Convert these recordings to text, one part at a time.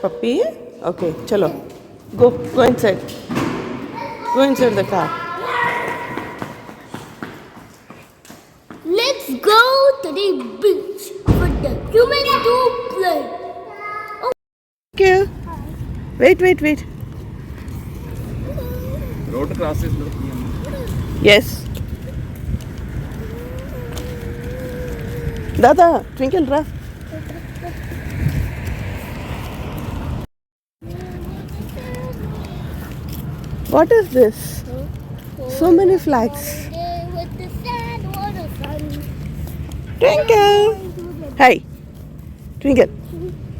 puppy? Okay, chalo. Go, go inside. Go inside the car. Let's go to the beach for the human to play. Oh. Thank you. Wait, wait, wait. Road crosses. Yes. Dada, twinkle rough. What this so So many flags. Twinkle! Hey! Twinkle!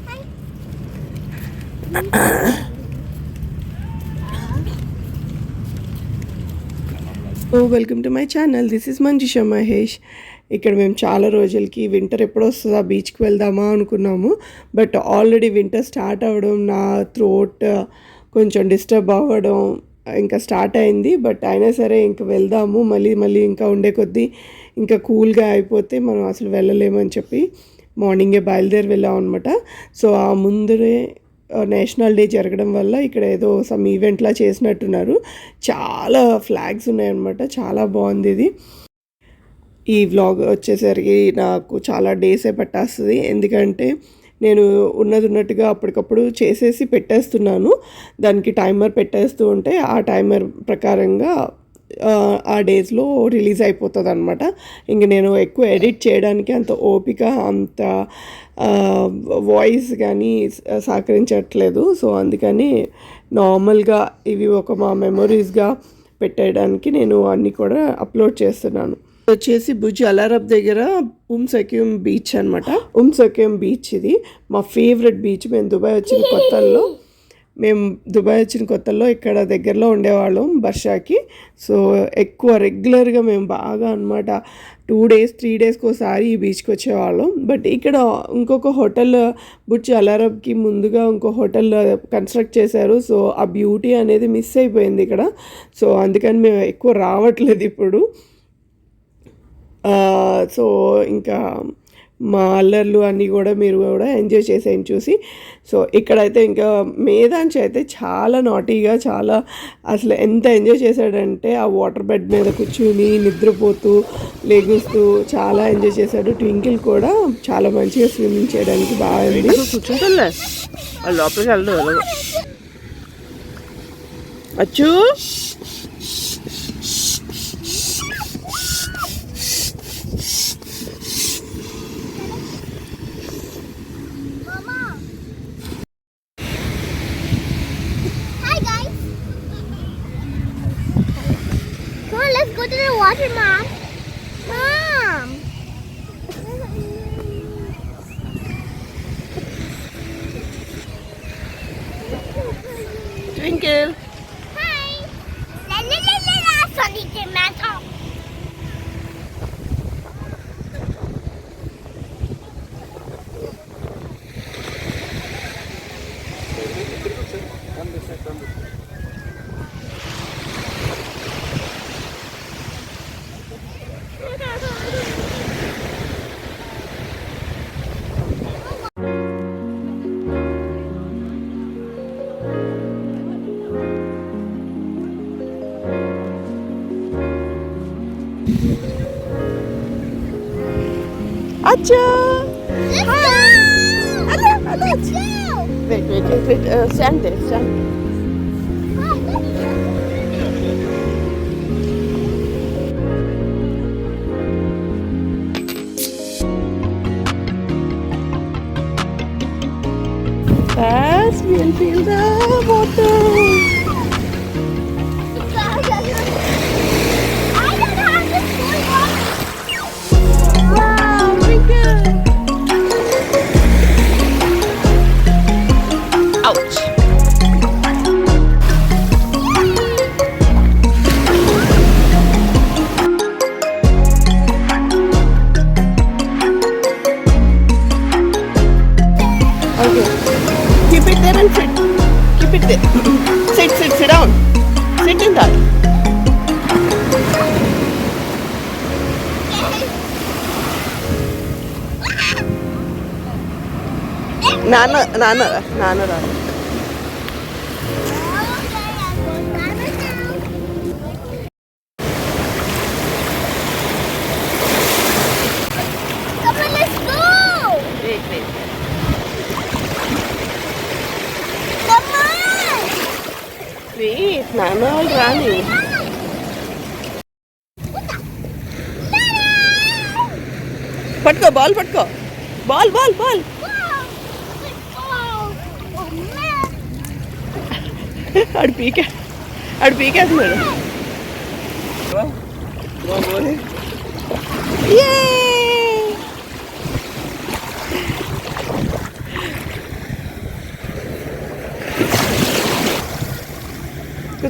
Hi oh welcome to my channel this is Manjusha Mahesh ఇక్కడ మేము చాలా రోజులకి winter ఎప్పుడు వస్తుందా బీచ్కి వెళ్దామా అనుకున్నాము but already winter start అవ్వడం నా థ్రోట్ కొంచెం డిస్టర్బ్ అవ్వడం ఇంకా స్టార్ట్ అయింది బట్ అయినా సరే ఇంకా వెళ్దాము మళ్ళీ మళ్ళీ ఇంకా ఉండే కొద్దీ ఇంకా కూల్గా అయిపోతే మనం అసలు వెళ్ళలేమని చెప్పి మార్నింగే బయలుదేరి వెళ్ళాం అనమాట సో ఆ ముందరే నేషనల్ డే జరగడం వల్ల ఇక్కడ ఏదో సమ్ ఈవెంట్లా చేసినట్టున్నారు. చాలా ఫ్లాగ్స్ ఉన్నాయన్నమాట చాలా బాగుంది ఇది. ఈ వ్లాగ్ వచ్చేసరికి నాకు చాలా డేసే పట్టేస్తుంది. ఎందుకంటే నేను ఉన్నది ఉన్నట్టుగా అప్పటికప్పుడు చేసేసి పెట్టేస్తున్నాను. దానికి టైమర్ పెట్టేస్తూ ఉంటే ఆ టైమర్ ప్రకారంగా ఆ, ఆ డేస్లో రిలీజ్ అయిపోతుంది అనమాట ఇంక నేను ఎక్కువ ఎడిట్ చేయడానికి అంత ఓపిక అంత వాయిస్ కానీ సహకరించట్లేదు. సో అందుకని నార్మల్గా ఇవి ఒక మా మెమొరీస్గా పెట్టేయడానికి నేను అన్నీ కూడా అప్లోడ్ చేస్తున్నాను. వచ్చేసి భుజ్ అలారబ్ దగ్గర ఉమ్ సక్యూమ్ బీచ్ అనమాట ఉమ్ సక్యూమ్ బీచ్ ఇది. మా ఫేవరెట్ బీచ్ మేము దుబాయ్ వచ్చిన కొత్తల్లో. మేము దుబాయ్ వచ్చిన కొత్తల్లో ఇక్కడ దగ్గరలో ఉండేవాళ్ళం బర్షాకి. సో ఎక్కువ రెగ్యులర్గా మేము బాగా అనమాట టూ డేస్ త్రీ డేస్కి ఒకసారి ఈ బీచ్కి వచ్చేవాళ్ళం. బట్ ఇక్కడ ఇంకొక హోటల్ బుర్జ్ అలారబ్కి ముందుగా ఇంకో హోటల్ కన్స్ట్రక్ట్ చేశారు. సో ఆ బ్యూటీ అనేది మిస్ అయిపోయింది ఇక్కడ. సో అందుకని మేము ఎక్కువ రావట్లేదు ఇప్పుడు. సో ఇంకా మా అల్లర్లు అన్నీ కూడా మీరు కూడా ఎంజాయ్ చేసేయండి చూసి. సో ఇక్కడైతే ఇంకా మేధాంచి అయితే చాలా నాటీగా చాలా అసలు ఎంత ఎంజాయ్ చేశాడంటే ఆ వాటర్ బెడ్ మీద కూర్చుని నిద్రపోతూ లెగుస్తూ చాలా ఎంజాయ్ చేశాడు. ట్వింకిల్ కూడా చాలా మంచిగా స్విమ్మింగ్ చేయడానికి బాగుంది కూర్చుంటలే లోపలికి వెళ్ళదు అచ్చు! Uncle Acha! Let's Hi. go! Hello, hello. Let's go! Wait, wait, wait, wait. Uh, stand there, stand there. കേട്ടിട്ടുണ്ടോ നാന്ന് നാന്നതാ നാന്നതാണ് sweet, Nana पटको बॉल पटको बॉल बॉल बॉल अड़ पी क्या अड़ क्या ये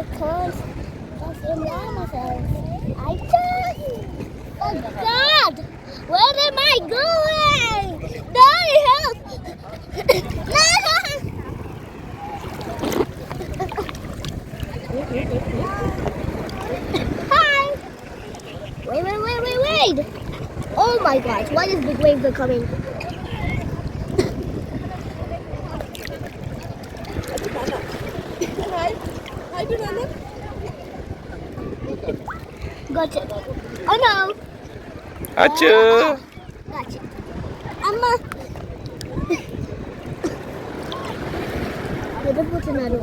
I can't. That's in myself. I can't. Oh God! Where am I going? Daddy, help! Hi! Wait, wait, wait, wait, wait! Oh my gosh, why is big waves are Got it. Oh no. Achoo. Oh, got it. Amma. Ada putih naru.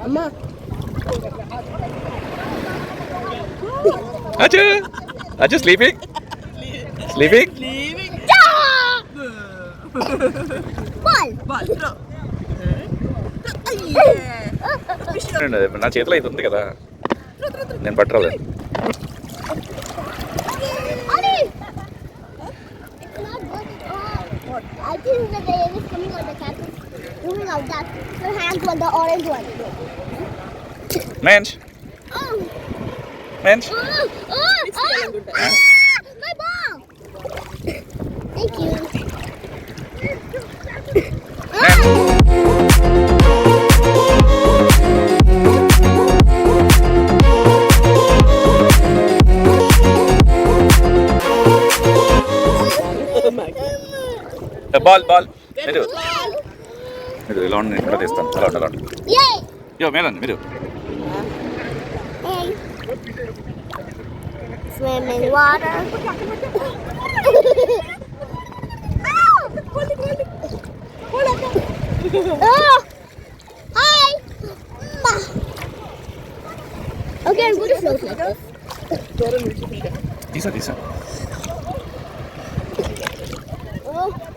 Amma. Achoo. Achoo sleeping. sleeping. Sleeping. Yeah. Ball. Ball. No. Yeah. నా చేతిలో ఇది ఉంది కదా నేను పట్టరాలేదు Ali! It's not good at all. I think that the air is coming out the cat is moving out that her hands on the orange one. మెంచ్ Oh! మెంచ్ Oh! Oh! oh. Ah! My ball! Thank you. Ball ball మీరు మీరు ఇలా ఉండి నేను కూడా తీస్తాను అలా ఉండాలి అలా ఉండండి. Yay! యో మేలండి మీరు Hey. Swim in water. oh! Hi! Okay, I'm going to float like this. తీసా తీసా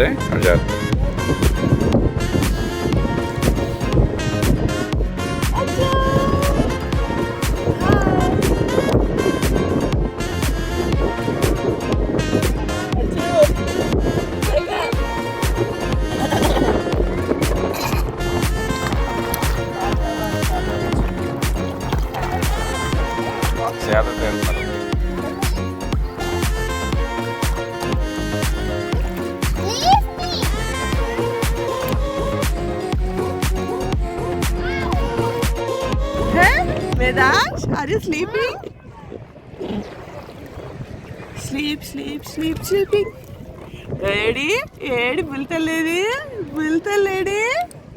de. Hadi. Sleep sleep sleep sleeping AD ఏడి బుల్తల్లేడి బుల్తల్లేడి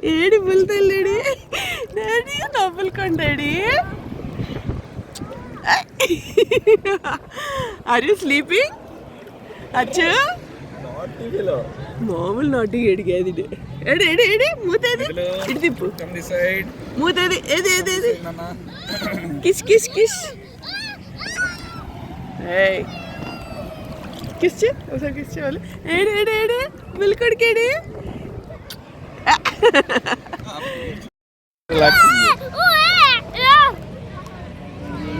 ఏడి బుల్తల్లేడి డాడీ నవ్వులుకోండి ఆర్ యూ స్లీపింగ్ అచ్చు. మామూలు నాటికి ఎడిగేది ఏడి ఏడి ఏడి మూతేది? ఇటు తిప్పు. సైడ్ మూతేది ఏది ఏది ఏది? Kiss kiss kiss. ఏయ్. కిస్ చే ఒకసారి కిస్ చేయాలి. ఏడు ఏడు ఏడు?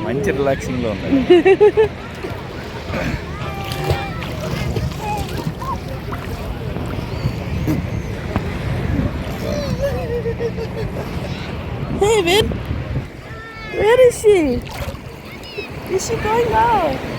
మంచి రిలాక్సింగ్లో ఉంది is she going now?